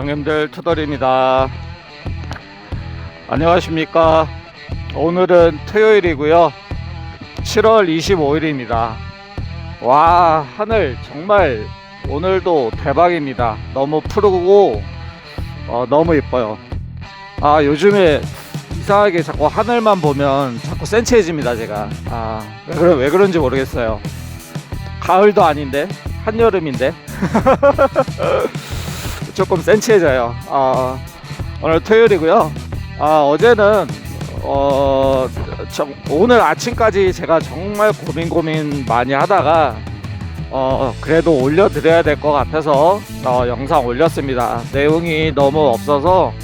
형님들 투덜입니다. 안녕하십니까. 오늘은 토요일이고요. 7월 25일입니다. 와, 하늘 정말 오늘도 대박입니다. 너무 푸르고 어, 너무 예뻐요. 아, 요즘에 이상하게 자꾸 하늘만 보면 자꾸 센치해집니다, 제가. 아, 왜, 그러, 왜 그런지 모르겠어요. 가을도 아닌데, 한여름인데. 조금 센치해져요. 아, 오늘 토요일이고요. 아, 어제는 어, 정- 오늘 아침까지 제가 정말 고민 고민 많이 하다가 어, 그래도 올려드려야 될 것 같아서 어, 영상 올렸습니다. 내용이 너무 없어서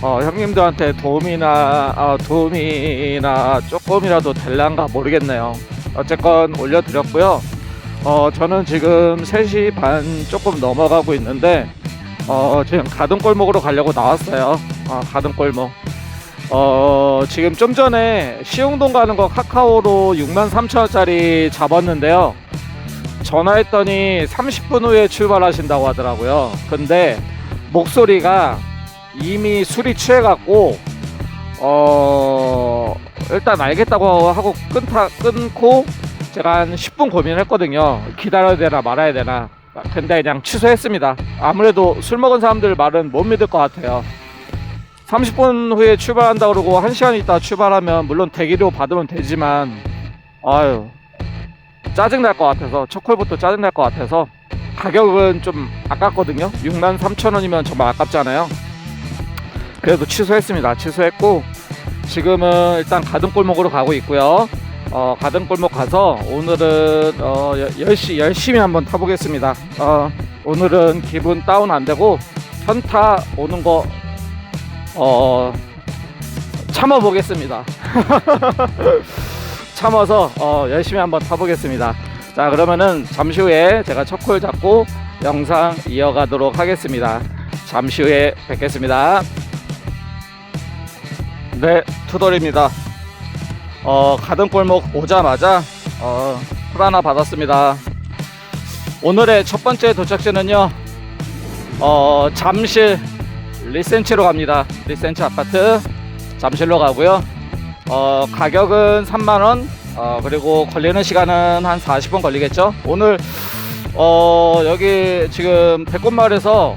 어, 형님들한테 도움이나 어, 도움이나 조금이라도 될란가 모르겠네요. 어쨌건 올려드렸고요. 어, 저는 지금 3시 반 조금 넘어가고 있는데 어, 지금 가든 골목으로 가려고 나왔어요. 어, 가든 골목. 어, 지금 좀 전에 시흥동 가는 거 카카오로 63,000원짜리 잡았는데요. 전화했더니 30분 후에 출발하신다고 하더라고요. 근데 목소리가 이미 술이 취해갖고, 어, 일단 알겠다고 하고 끊다, 끊고 제가 한 10분 고민했거든요. 기다려야 되나 말아야 되나. 근데 그냥 취소했습니다. 아무래도 술 먹은 사람들 말은 못 믿을 것 같아요. 30분 후에 출발한다 그러고 1시간 있다 출발하면 물론 대기료 받으면 되지만 아유 짜증 날 것 같아서 첫콜부터 짜증 날 것 같아서 가격은 좀 아깝거든요 6만 3천 원이면 정말 아깝잖아요 그래도 취소했습니다 취소했고 지금은 일단 가든 골목으로 가고 있고요 어, 가든 골목 가서 오늘은 어, 여- 열시, 열심히 한번 타보겠습니다 어, 오늘은 기분 다운 안 되고 현타 오는 거 어, 참아보겠습니다. 참아서 어, 열심히 한번 타보겠습니다. 자 그러면은 잠시 후에 제가 첫콜 잡고 영상 이어가도록 하겠습니다. 잠시 후에 뵙겠습니다. 네, 투돌입니다. 어, 가든 골목 오자마자 어, 콜 하나 받았습니다. 오늘의 첫 번째 도착지는요. 어, 잠실 리센치로 갑니다. 리센치 아파트 잠실로 가고요. 어, 가격은 3만 원. 어, 그리고 걸리는 시간은 한 40분 걸리겠죠. 오늘, 어, 여기 지금 백꽃마을에서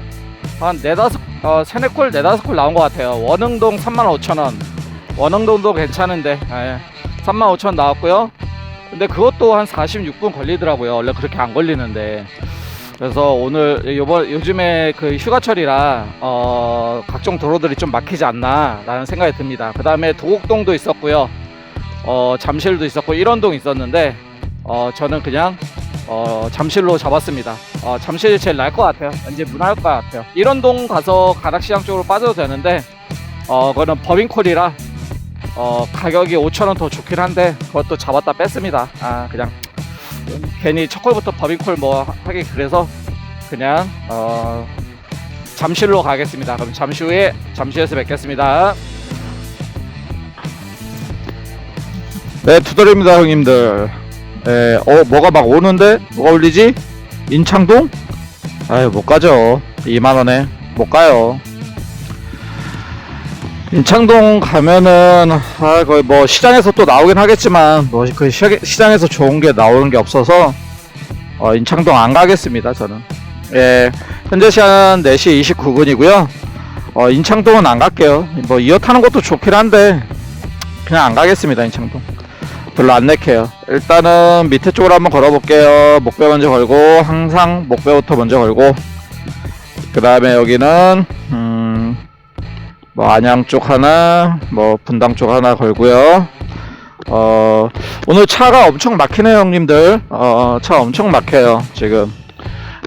한 네다섯, 어, 세네 콜, 네다섯 콜 나온 것 같아요. 원흥동 3만 5천 원. 원흥동도 괜찮은데, 예. 3만 5천 나왔고요. 근데 그것도 한 46분 걸리더라고요. 원래 그렇게 안 걸리는데. 그래서 오늘 요번 요즘에 그 휴가철이라 어 각종 도로들이 좀 막히지 않나라는 생각이 듭니다. 그 다음에 도곡동도 있었고요, 어 잠실도 있었고 일원동 있었는데 어 저는 그냥 어 잠실로 잡았습니다. 어 잠실이 제일 나을 것 같아요. 왠지 무난할 것 같아요. 일원동 가서 가락시장 쪽으로 빠져도 되는데 어 그거는 법인콜이라 어 가격이 5천 원 더 좋긴 한데 그것도 잡았다 뺐습니다. 아 그냥 괜히 첫 콜부터 법인콜 뭐 하기 그래서 그냥 어 잠실로 가겠습니다. 그럼 잠시 후에 잠실에서 뵙겠습니다. 네, 투덜입니다, 형님들. 네, 어, 뭐가 막 오는데? 뭐가 울리지? 인창동? 아유, 못 가죠. 2만원에. 못 가요. 인창동 가면은, 아, 거의 뭐, 시장에서 또 나오긴 하겠지만, 뭐, 그 시장에서 좋은 게 나오는 게 없어서, 어, 인창동 안 가겠습니다, 저는. 예, 현재 시간 4시 29분이고요. 어, 인창동은 안 갈게요. 뭐, 이어 타는 것도 좋긴 한데, 그냥 안 가겠습니다, 인창동. 별로 안 내켜요. 일단은 밑에 쪽으로 한번 걸어 볼게요. 목배 먼저 걸고, 항상 목배부터 먼저 걸고, 그 다음에 여기는, 음, 뭐, 안양 쪽 하나, 뭐, 분당 쪽 하나 걸고요. 어, 오늘 차가 엄청 막히네요, 형님들. 어, 차 엄청 막혀요, 지금.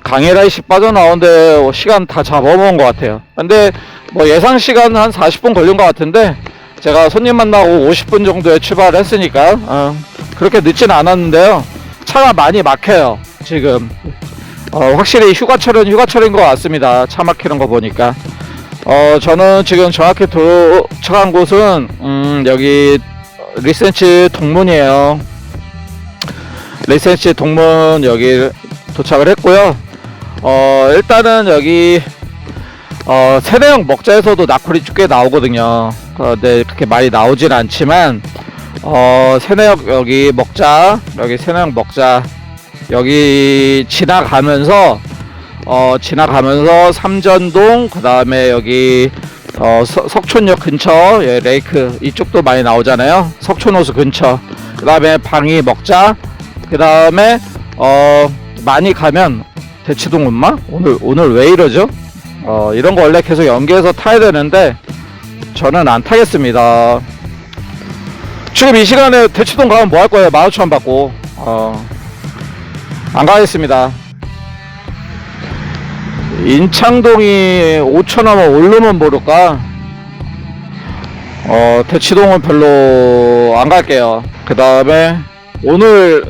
강해라이씩 빠져나오는데 시간 다 잡아먹은 것 같아요. 근데 뭐 예상 시간 한 40분 걸린 것 같은데 제가 손님 만나고 50분 정도에 출발을 했으니까 어, 그렇게 늦진 않았는데요. 차가 많이 막혀요, 지금. 어, 확실히 휴가철은 휴가철인 것 같습니다. 차 막히는 거 보니까. 어, 저는 지금 정확히 도착한 곳은, 음, 여기, 리센치 동문이에요. 리센치 동문 여기 도착을 했고요. 어, 일단은 여기, 어, 세대형 먹자에서도 나콜이 꽤 나오거든요. 어, 네, 그렇게 많이 나오진 않지만, 어, 세대형 여기 먹자, 여기 세대형 먹자, 여기 지나가면서, 어, 지나가면서 삼전동, 그 다음에 여기, 어, 서- 석촌역 근처, 예, 레이크, 이쪽도 많이 나오잖아요. 석촌호수 근처. 그 다음에 방이 먹자, 그 다음에, 어, 많이 가면, 대치동 음마? 오늘, 오늘 왜 이러죠? 어, 이런 거 원래 계속 연계해서 타야 되는데 저는 안 타겠습니다. 지금 이 시간에 대치동 가면 뭐 할 거예요? 15,000원 받고. 어, 안 가겠습니다. 인창동이 5,000원 오르면 모를까? 어, 대치동은 별로 안 갈게요. 그 다음에 오늘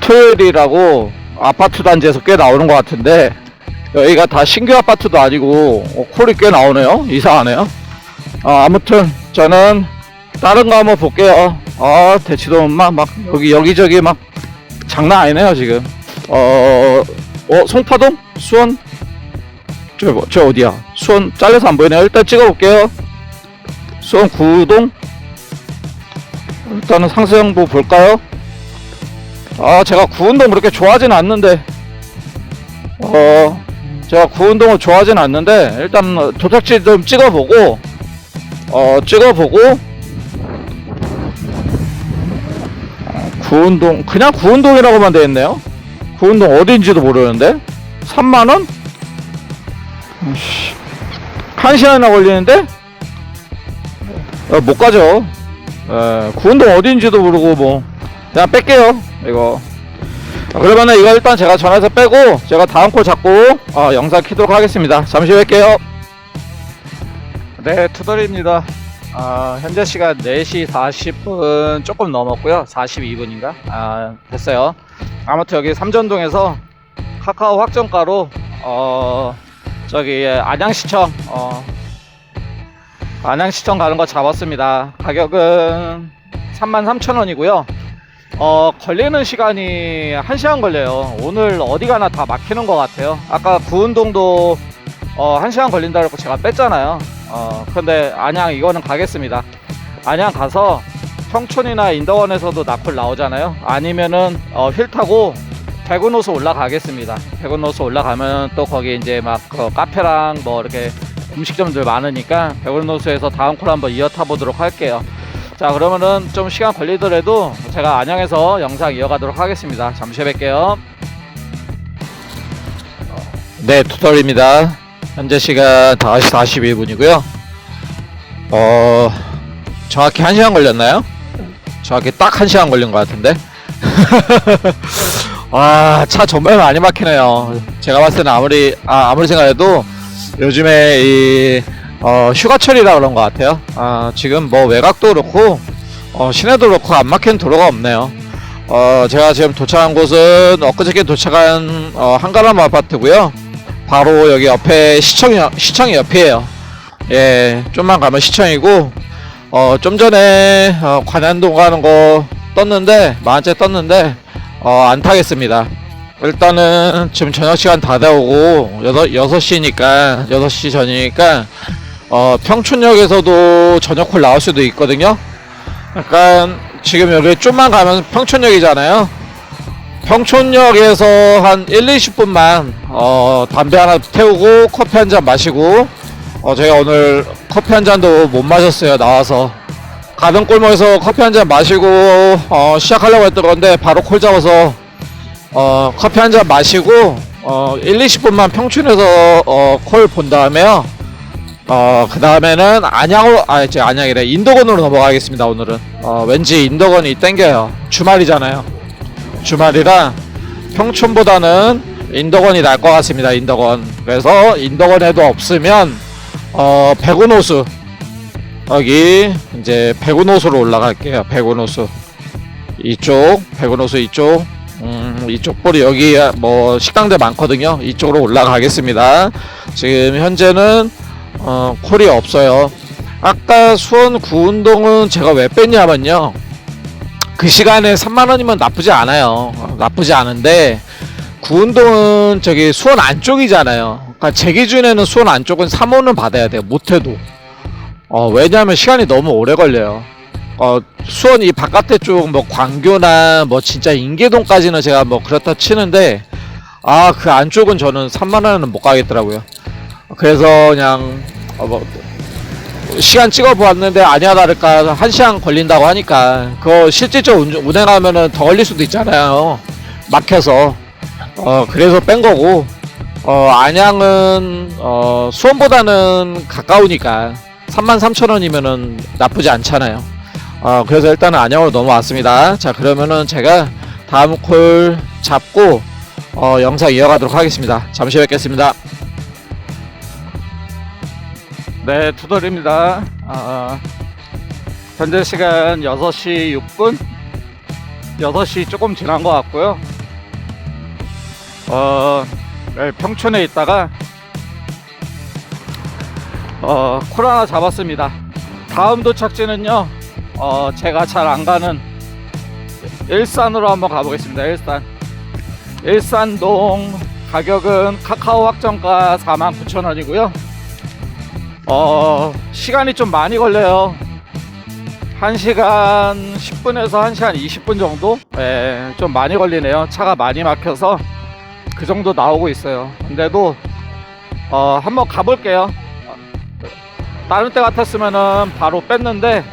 토요일이라고 아파트 단지에서 꽤 나오는 것 같은데 여기가 다 신규 아파트도 아니고 어, 콜이 꽤 나오네요 이상하네요 어, 아무튼 저는 다른 거 한번 볼게요 아 대치동 막, 막 여기 여기저기 막 장난 아니네요 지금 어, 어 송파동? 수원? 저, 뭐- 저 어디야? 수원 잘려서 안 보이네요 일단 찍어볼게요. 수원 구동? 일단은 상세형부 볼까요? 아 제가 구운동 그렇게 좋아하진 않는데. 어 제가 구운동을 좋아하진 않는데 일단 도착지 좀 찍어보고 어 찍어보고. 어, 구운동 그냥 구운동이라고만 되어있네요 구운동 어딘지도 모르는데? 3만원? 한 시간이나 걸리는데? 어, 못 가죠. 에, 구운동 어딘지도 모르고 뭐. 그냥 뺄게요 이거. 아, 그러면은 이거 일단 제가 전화해서 빼고 제가 다음 콜 잡고 어, 영상 키도록 하겠습니다. 잠시 후에 뵐게요. 네 투덜입니다. 아, 현재 시간 4시 40분 조금 넘었고요. 42분인가? 아, 됐어요 아무튼 여기 삼전동에서 카카오 확정가로 어 저기 안양시청 어 안양시청 가는 거 잡았습니다 가격은 33,000원이고요 어, 걸리는 시간이 1시간 걸려요. 오늘 어디 가나 다 막히는 것 같아요. 아까 구운동도 어, 1시간 걸린다고 제가 뺐잖아요. 어, 근데 안양 이거는 가겠습니다. 안양 가서 청촌이나 인더원에서도 나콜 나오잖아요. 아니면은 어, 휠 타고 백운호수 올라가겠습니다. 백운호수 올라가면 또 거기 이제 막 그 카페랑 뭐 이렇게 음식점들 많으니까 백운호수에서 다음 콜 한번 이어 타보도록 할게요. 자 그러면은 좀 시간 걸리더라도 제가 안양에서 영상 이어가도록 하겠습니다 잠시 후에 뵐게요 네 투덜입니다 현재 시간 5시 41분이고요 어 정확히 1시간 걸렸나요? 정확히 딱 1시간 걸린 것 같은데 와차 정말 많이 막히네요 제가 봤을 때는 아무리 아, 아무리 생각해도 요즘에 이 어, 휴가철이라 그런 것 같아요. 아, 지금 뭐 외곽도 그렇고, 어, 시내도 그렇고 안 막히는 도로가 없네요. 어, 제가 지금 도착한 곳은 엊그저께 도착한 어, 한가람 아파트고요. 바로 여기 옆에 시청이, 시청이 옆이에요. 예, 좀만 가면 시청이고, 어, 좀 전에 어, 관현동 가는 거 떴는데, 만원째 떴는데, 어, 안 타겠습니다. 일단은 지금 저녁 시간 다 되고, 6, 6시니까, 6시 전이니까, 어, 평촌역에서도 저녁 콜 나올 수도 있거든요. 약간 지금 여기 좀만 가면 평촌역이잖아요. 평촌역에서 한 1, 20분만 어, 담배 하나 태우고 커피 한 잔 마시고 어, 제가 오늘 커피 한 잔도 못 마셨어요. 나와서 가던 골목에서 커피 한 잔 마시고 어, 시작하려고 했던 건데 바로 콜 잡아서 어, 커피 한 잔 마시고 어, 1, 20분만 평촌에서 어, 콜 본 다음에요. 어, 그 다음에는 안양으로, 아, 제 안양이래. 인덕원으로 넘어가겠습니다, 오늘은. 어, 왠지 인덕원이 땡겨요. 주말이잖아요. 주말이라 평촌보다는 인덕원이 날 것 같습니다, 인덕원. 그래서 인덕원에도 없으면, 어, 백운호수. 여기, 이제 백운호수로 올라갈게요, 백운호수. 이쪽, 백운호수 이쪽. 음, 이쪽 볼이 여기 뭐 식당들 많거든요. 이쪽으로 올라가겠습니다. 지금 현재는 어, 콜이 없어요. 아까 수원 구운동은 제가 왜 뺐냐면요. 그 시간에 3만원이면 나쁘지 않아요. 어, 나쁘지 않은데, 구운동은 저기 수원 안쪽이잖아요. 그러니까 제 기준에는 수원 안쪽은 3호는 받아야 돼요. 못해도. 어, 왜냐하면 시간이 너무 오래 걸려요. 어, 수원 이 바깥에 쪽 뭐 광교나 뭐 진짜 인계동까지는 제가 뭐 그렇다 치는데 아 그 안쪽은 저는 3만 원은 못 가겠더라고요. 그래서 그냥 어, 뭐 시간 찍어 보았는데 아니야 다를까 한 시간 걸린다고 하니까 그거 실질적으로 운- 운행하면은 더 걸릴 수도 있잖아요. 막혀서 어 그래서 뺀 거고 어 안양은 어 수원보다는 가까우니까 33,000원이면은 나쁘지 않잖아요. 어 그래서 일단은 안양으로 넘어왔습니다. 자 그러면은 제가 다음 콜 잡고 어 영상 이어가도록 하겠습니다. 잠시 뵙겠습니다. 네, 투덜입니다. 아, 현재 시간 6시 6분? 6시 조금 지난 것 같고요. 어, 네, 평촌에 있다가, 어, 콜 하나 잡았습니다. 다음 도착지는요, 어, 제가 잘 안 가는 일산으로 한번 가보겠습니다. 일산. 일산동 가격은 카카오 확정가 49,000원이고요. 어, 시간이 좀 많이 걸려요. 1시간 10분에서 1시간 20분 정도? 예, 좀 많이 걸리네요. 차가 많이 막혀서 그 정도 나오고 있어요. 근데도, 어, 한번 가볼게요. 다른 때 같았으면은 바로 뺐는데,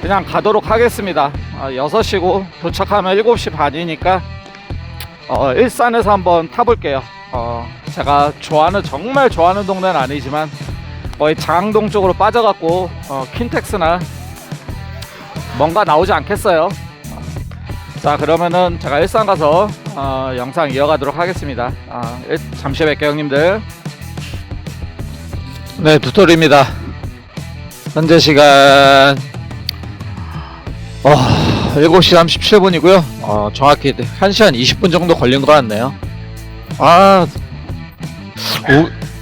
그냥 가도록 하겠습니다. 아, 6시고 도착하면 7시 반이니까, 어, 일산에서 한번 타볼게요. 어, 제가 좋아하는, 정말 좋아하는 동네는 아니지만, 거의 장동 쪽으로 빠져갖고 어, 킨텍스나 뭔가 나오지 않겠어요. 자 그러면은 제가 일산 가서 어, 영상 이어가도록 하겠습니다. 아, 일- 잠시 뵐게요 형님들. 네, 두돌입니다. 현재 시간 어, 7시 37분이고요. 어, 정확히 1시간 20분 정도 걸린 것 같네요. 아,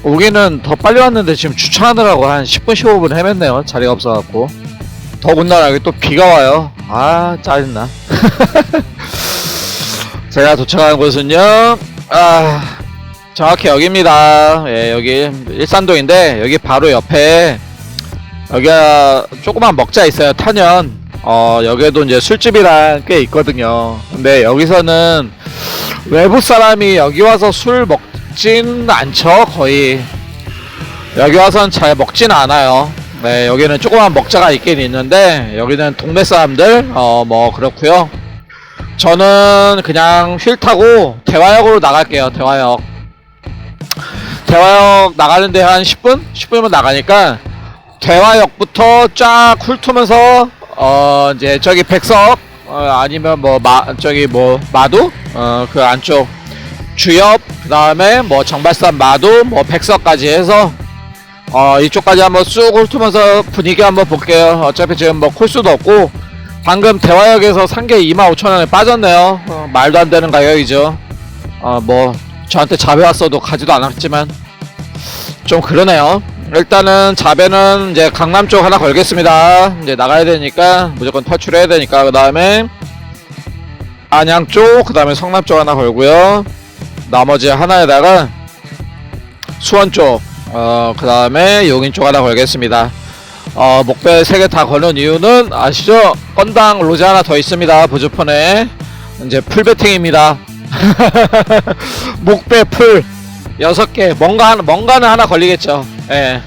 오, 오기는 더 빨리 왔는데 지금 주차하느라고 한 10분 15분 헤맸네요. 자리가 없어갖고. 더군다나 여기 또 비가 와요. 아, 짜증나. 제가 도착한 곳은요, 아, 정확히 여기입니다. 예, 여기 일산동인데 여기 바로 옆에 여기가 조그만 먹자 있어요. 탄현. 어, 여기에도 이제 술집이랑 꽤 있거든요. 근데 여기서는 외부 사람이 여기 와서 술 먹진 않죠. 거의. 여기 와선 잘 먹진 않아요. 네, 여기는 조그만 먹자가 있긴 있는데 여기는 동네 사람들 어, 뭐 그렇고요. 저는 그냥 휠 타고 대화역으로 나갈게요. 대화역. 대화역 나가는데 한 10분? 10분이면 나가니까 대화역부터 쫙 훑으면서 어 이제 저기 백석 어, 아니면 뭐 마 저기 뭐 마도 어그 안쪽 주엽 그 다음에 뭐 정발산 마도 뭐 백석까지 해서 어 이쪽까지 한번 쑥 훑으면서 분위기 한번 볼게요 어차피 지금 뭐 콜수도 없고 방금 대화역에서 산 게 25,000원에 빠졌네요 어, 말도 안 되는 가격이죠 어뭐 저한테 자배 왔어도 가지도 않았지만 좀 그러네요. 일단은 자배는 이제 강남 쪽 하나 걸겠습니다. 이제 나가야 되니까 무조건 탈출해야 되니까 그 다음에 안양 쪽, 그 다음에 성남 쪽 하나 걸고요. 나머지 하나에다가 수원 쪽, 어, 그 다음에 용인 쪽 하나 걸겠습니다. 어, 목배 세개다 거는 이유는 아시죠? 건당 로제 하나 더 있습니다. 보조폰에 이제 풀배팅입니다. 목배 풀 여섯 개 뭔가 하나 뭔가는 하나 걸리겠죠. 예.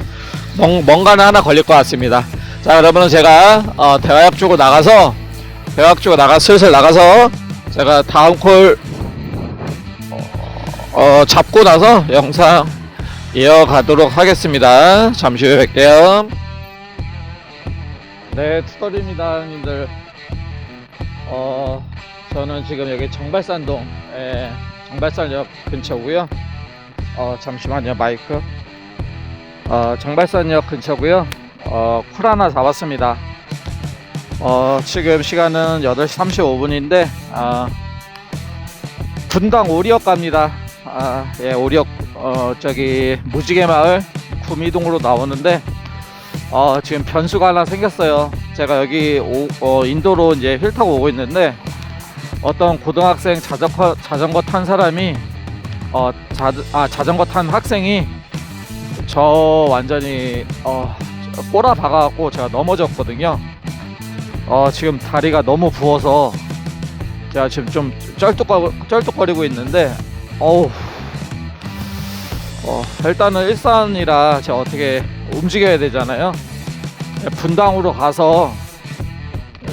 뭔, 뭔가는 하나 걸릴 것 같습니다. 자 그러면은 제가 어, 대화역 쪽으로 나가서 대화역 쪽으로 나가 슬슬 나가서 제가 다음 콜 어, 잡고 나서 영상 이어가도록 하겠습니다. 잠시 후에 뵐게요. 네, 투덜입니다, 형님들. 어, 저는 지금 여기 정발산동, 예, 정발산역 근처고요. 어, 잠시만요, 마이크. 어, 정발산역 근처고요. 어, 쿨 하나 잡았습니다. 어, 지금 시간은 8시 35분인데, 아, 분당 오리역 갑니다. 아, 예, 오리역, 어, 저기, 무지개 마을 구미동으로 나오는데, 어, 지금 변수가 하나 생겼어요. 제가 여기 오, 어, 인도로 이제 휠 타고 오고 있는데 어떤 고등학생 자전거, 자전거 탄 사람이 어, 자, 아, 자전거 탄 학생이 저 완전히 어, 꼬라 박아갖고 제가 넘어졌거든요. 어, 지금 다리가 너무 부어서 제가 지금 좀 쩔뚝거, 쩔뚝거리고 있는데 어우 어, 일단은 일산이라 제가 어떻게 움직여야 되잖아요. 분당으로 가서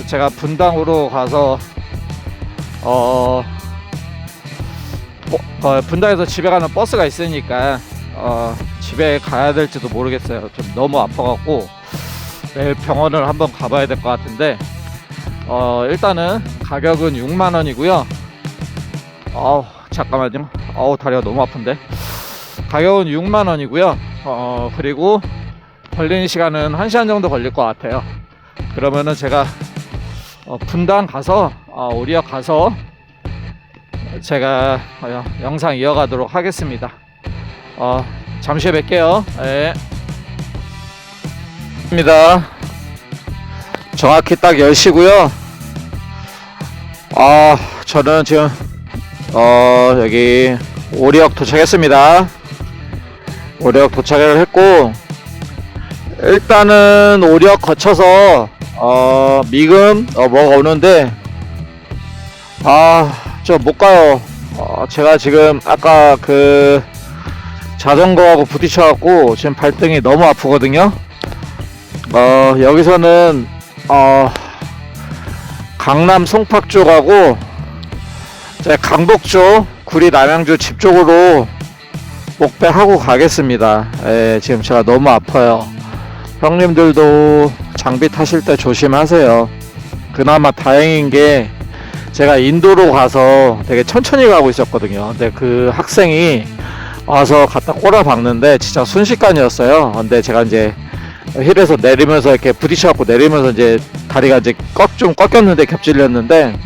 제가 분당으로 가서 어, 버- 어, 분당에서 집에 가는 버스가 있으니까 어, 집에 가야 될지도 모르겠어요. 좀 너무 아파갖고 내일 병원을 한번 가봐야 될 것 같은데 어, 일단은 가격은 6만 원이고요. 어우 잠깐만요. 어우 다리가 너무 아픈데. 가격은 6만 원이고요. 어, 그리고 걸리는 시간은 1시간 정도 걸릴 것 같아요. 그러면은 제가 어, 분당 가서 어, 오리역 가서 제가 어, 영상 이어가도록 하겠습니다. 어, 잠시 후에 뵐게요. 네. 입니다. 정확히 딱 10시고요. 아, 저는 지금 어, 여기 오리역 도착했습니다. 오리역 도착을 했고 일단은 오리역 거쳐서 어, 미금 어, 뭐가 오는데 아, 저 못 가요. 어, 제가 지금 아까 그 자전거하고 부딪혀갖고 지금 발등이 너무 아프거든요. 어, 여기서는 어, 강남 송파 쪽하고 제 강북 쪽 구리 남양주 집 쪽으로 목배하고 가겠습니다. 예, 지금 제가 너무 아파요. 형님들도 장비 타실 때 조심하세요. 그나마 다행인 게 제가 인도로 가서 되게 천천히 가고 있었거든요. 근데 그 학생이 와서 갖다 꼬라 박는데 진짜 순식간이었어요. 근데 제가 이제 힐에서 내리면서 이렇게 부딪혀갖고 내리면서 이제 다리가 이제 꺾, 좀 꺾였는데 겹질렸는데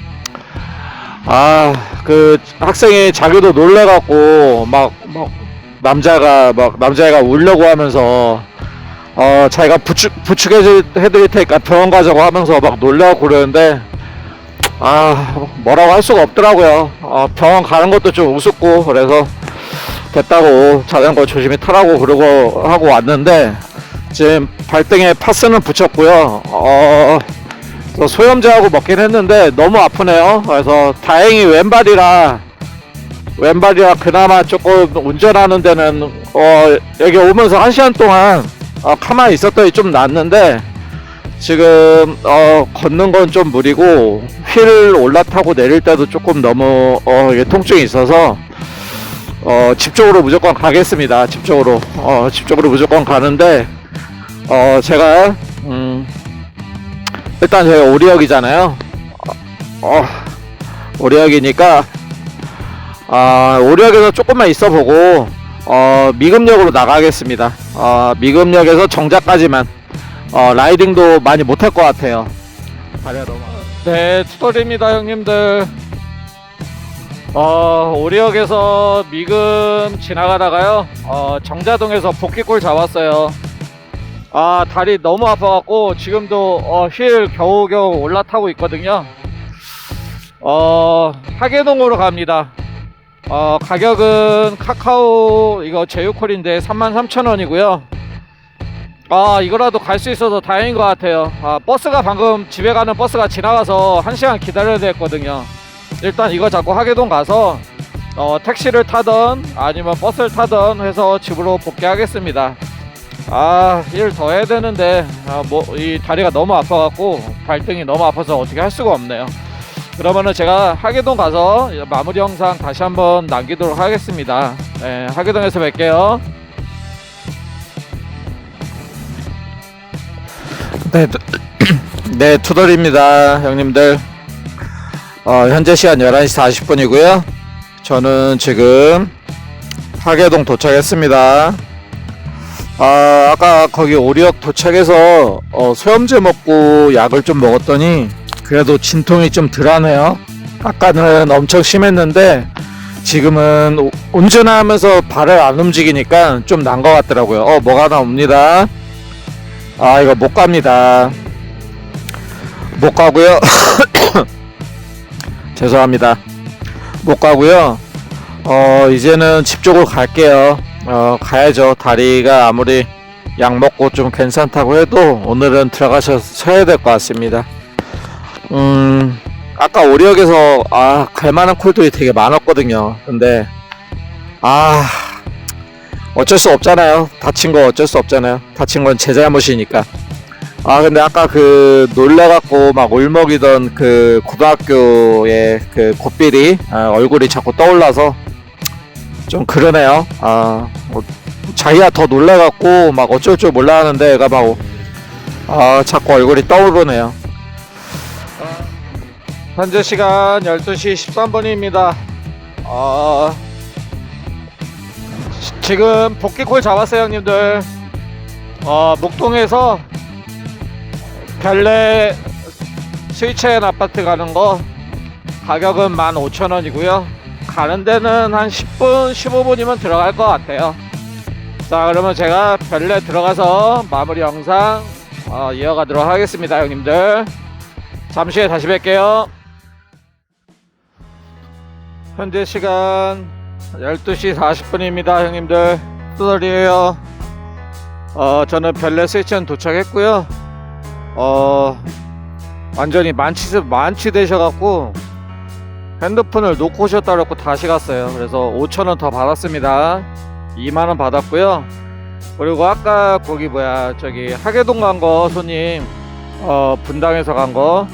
아 그 학생이 자기도 놀래갖고 막, 막 남자가 막 남자애가 울려고 하면서 어 자기가 부축 부축해 해드릴 테니까 병원 가자고 하면서 막 놀라고 그러는데 아 뭐라고 할 수가 없더라고요. 어, 병원 가는 것도 좀 우습고 그래서 됐다고 자전거 조심히 타라고 그러고 하고 왔는데 지금 발등에 파스는 붙였고요. 어, 또 소염제하고 먹긴 했는데 너무 아프네요. 그래서 다행히 왼발이라 왼발이라 그나마 조금 운전하는 데는 어, 여기 오면서 한 시간 동안 어, 가만히 있었더니 좀 낫는데 지금 어, 걷는 건 좀 무리고 휠 올라타고 내릴 때도 조금 너무 어, 통증이 있어서 어, 집 쪽으로 무조건 가겠습니다. 집 쪽으로 어, 집 쪽으로 무조건 가는데 어, 제가 음, 일단 저희가 오리역이잖아요. 어, 어, 오리역이니까 아, 오리역에서 조금만 있어 보고 어, 미금역으로 나가겠습니다. 어, 미금역에서 정자까지만 어, 라이딩도 많이 못할 것 같아요. 네, 투덜입니다, 형님들. 어, 오리역에서 미금 지나가다가요, 어, 정자동에서 복귀골 잡았어요. 아, 다리 너무 아파갖고, 지금도, 어, 휠 겨우겨우 올라타고 있거든요. 어, 하계동으로 갑니다. 어, 가격은 카카오, 이거 제휴콜인데 33,000원이고요. 아 이거라도 갈 수 있어서 다행인 것 같아요. 아 버스가 방금 집에 가는 버스가 지나가서 한시간 기다려야 됐거든요. 일단 이거 잡고 하계동 가서 어 택시를 타던 아니면 버스를 타던 해서 집으로 복귀하겠습니다. 아 일 더 해야 되는데 아 뭐 이 다리가 너무 아파갖고 발등이 너무 아파서 어떻게 할 수가 없네요 그러면은 제가 하계동 가서 마무리 영상 다시 한번 남기도록 하겠습니다 네, 하계동에서 뵐게요 네, 투- 네, 투덜입니다, 형님들. 어, 현재 시간 11시 40분이고요. 저는 지금 하계동 도착했습니다. 아, 아까 거기 오리역 도착해서 어, 소염제 먹고 약을 좀 먹었더니 그래도 진통이 좀 덜하네요. 아까는 엄청 심했는데 지금은 오- 운전하면서 발을 안 움직이니까 좀 난 것 같더라고요. 어, 뭐가 하나 옵니다. 아 이거 못 갑니다 못 가고요 죄송합니다 못 가고요 어 이제는 집 쪽으로 갈게요. 어 가야죠. 다리가 아무리 약 먹고 좀 괜찮다고 해도 오늘은 들어가셔 쳐야 될 것 같습니다. 음 아까 오리역에서 아 갈만한 콜들이 되게 많았거든요. 근데 아 어쩔 수 없잖아요. 다친 거 어쩔 수 없잖아요. 다친 건 제 잘못이니까. 아 근데 아까 그 놀래갖고 막 울먹이던 그 고등학교의 그 곱비리 아, 얼굴이 자꾸 떠올라서 좀 그러네요. 아 뭐, 자기가 더 놀래갖고 막 어쩔 줄 몰라 하는데 애가 막 아, 자꾸 얼굴이 떠오르네요. 현재 시간 12시 13분입니다. 어, 지- 지금 복귀콜 잡았어요, 형님들. 어, 목동에서 별내 스위치엔 아파트 가는 거 가격은 15,000원이고요. 가는 데는 한 10분, 15분이면 들어갈 것 같아요. 자, 그러면 제가 별내 들어가서 마무리 영상 어, 이어가도록 하겠습니다, 형님들. 잠시 후에 다시 뵐게요. 현재 시간 12시 40분입니다, 형님들. 투덜이에요. 어, 저는 별내 스위치엔 도착했고요. 어, 완전히 만취, 만취되셔갖고 핸드폰을 놓고 오셨다 그랬고 다시 갔어요. 그래서 5천원 더 받았습니다. 2만원 받았고요. 그리고 아까 거기 뭐야, 저기 하계동 간 거 손님, 어, 분당에서 간 거.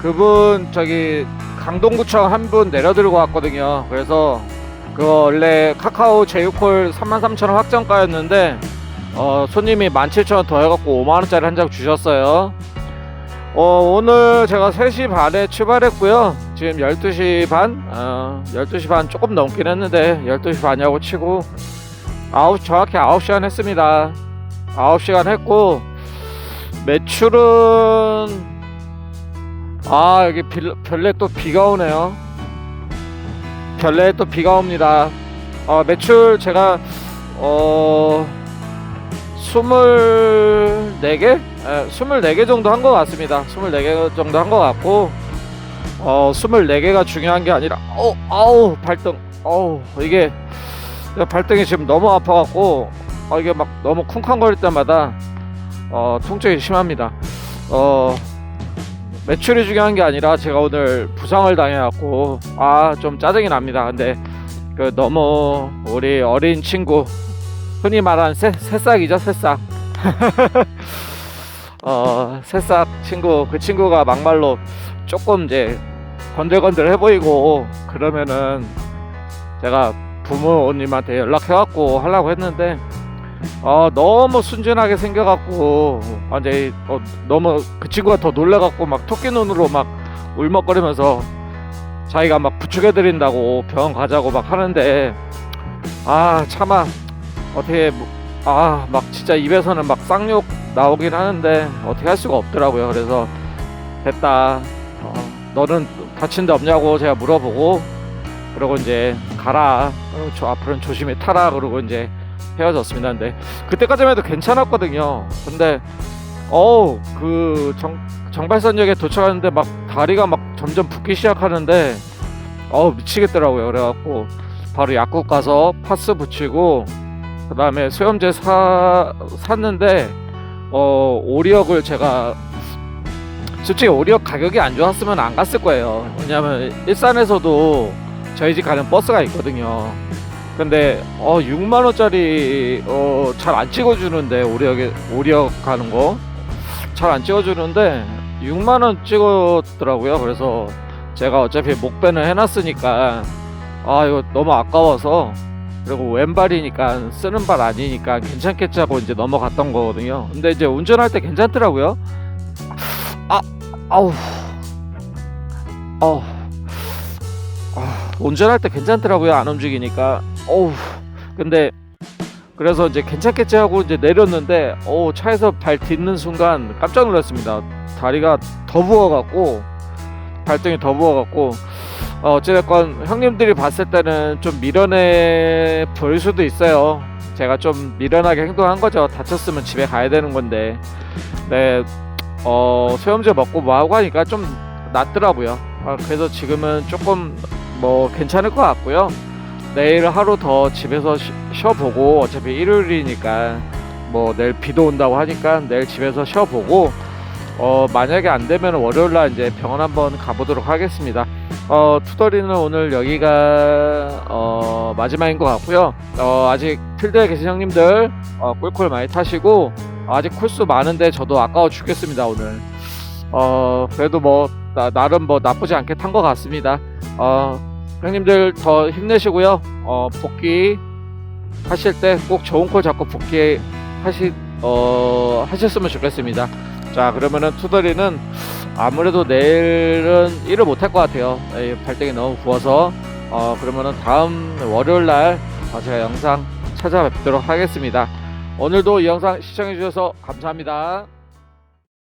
그분 저기 강동구청 한 분 내려들고 왔거든요. 그래서 그거 원래 카카오 제휴콜 33,000원 확정가였는데 어, 손님이 17,000원 더 해갖고 5만원짜리 한 장 주셨어요. 어, 오늘 제가 3시 반에 출발했고요. 지금 12시 반? 어, 12시 반 조금 넘긴 했는데 12시 반이라고 치고 9, 정확히 9시간 했습니다. 9시간 했고 매출은 아 여기 빌, 별내 또 비가 오네요. 별내에 또 비가 옵니다. 어, 매출 제가 어 24개? 에, 24개 정도 한 것 같습니다. 24개 정도 한 것 같고 어 24개가 중요한 게 아니라 어 아우 발등. 어우 이게 발등이 지금 너무 아파갖고 어, 이게 막 너무 쿵쾅거릴 때마다 어 통증이 심합니다. 어 매출이 중요한 게 아니라 제가 오늘 부상을 당해갖고 아 좀 짜증이 납니다. 근데 그 너무 우리 어린 친구 흔히 말하는 새, 새싹이죠 새싹 어 새싹 친구 그 친구가 막말로 조금 이제 건들건들 해 보이고 그러면은 제가 부모님한테 연락해갖고 하려고 했는데 어 너무 순진하게 생겨갖고 완전히 어, 너무 그 친구가 더 놀래갖고 막 토끼 눈으로 막 울먹거리면서 자기가 막 부축해드린다고 병원 가자고 막 하는데 아 차마 어떻게 아 막 진짜 입에서는 막 쌍욕 나오긴 하는데 어떻게 할 수가 없더라고요. 그래서 됐다. 어, 너는 다친 데 없냐고 제가 물어보고 그러고 이제 가라. 어, 저 앞으로는 조심히 타라. 그러고 이제 헤어졌습니다. 근데 그때까지만 해도 괜찮았거든요. 근데 어우 그 정, 정발산역에 도착하는데 막 다리가 막 점점 붓기 시작하는데 어우 미치겠더라고요. 그래갖고 바로 약국 가서 파스 붙이고 그 다음에 수염제 사 샀는데 어 오리역을 제가 솔직히 오리역 가격이 안 좋았으면 안 갔을 거예요. 왜냐면 일산에서도 저희 집 가는 버스가 있거든요. 근데 어 6만 원짜리 어 잘 안 찍어주는데 오리역에 오리역 가는 거 잘 안 찍어주는데 6만 원 찍었더라고요. 그래서 제가 어차피 목배는 해놨으니까 아 이거 너무 아까워서 그리고 왼발이니까 쓰는 발 아니니까 괜찮겠지 하고 이제 넘어갔던 거거든요. 근데 이제 운전할 때 괜찮더라고요. 아 아우 아우 아, 운전할 때 괜찮더라고요. 안 움직이니까. 어우. 근데 그래서 이제 괜찮겠지 하고 이제 내렸는데 어 차에서 발 딛는 순간 깜짝 놀랐습니다. 다리가 더 부어갖고 발등이 더 부어갖고 어, 어찌됐건 형님들이 봤을 때는 좀 미련해 보일 수도 있어요. 제가 좀 미련하게 행동한 거죠. 다쳤으면 집에 가야 되는 건데. 네, 어, 소염제 먹고 뭐 하고 하니까 좀 낫더라고요. 아, 그래서 지금은 조금 뭐 괜찮을 것 같고요. 내일 하루 더 집에서 쉬, 쉬어보고 어차피 일요일이니까 뭐 내일 비도 온다고 하니까 내일 집에서 쉬어보고 어 만약에 안 되면 월요일 날 이제 병원 한번 가보도록 하겠습니다. 어 투덜이는 오늘 여기가 어 마지막인 것 같고요. 어 아직 필드에 계신 형님들 어 꿀꿀 많이 타시고 아직 콜수 많은데 저도 아까워 죽겠습니다 오늘. 어 그래도 뭐 나, 나름 뭐 나쁘지 않게 탄 것 같습니다. 어 형님들 더 힘내시고요. 어 복귀 하실 때 꼭 좋은 콜 잡고 복귀 하시 어 하셨으면 좋겠습니다. 자 그러면은 투더리는 아무래도 내일은 일을 못 할 것 같아요. 이 발등이 너무 부어서 어 그러면은 다음 월요일 날 어, 제가 영상 찾아뵙도록 하겠습니다. 오늘도 이 영상 시청해 주셔서 감사합니다.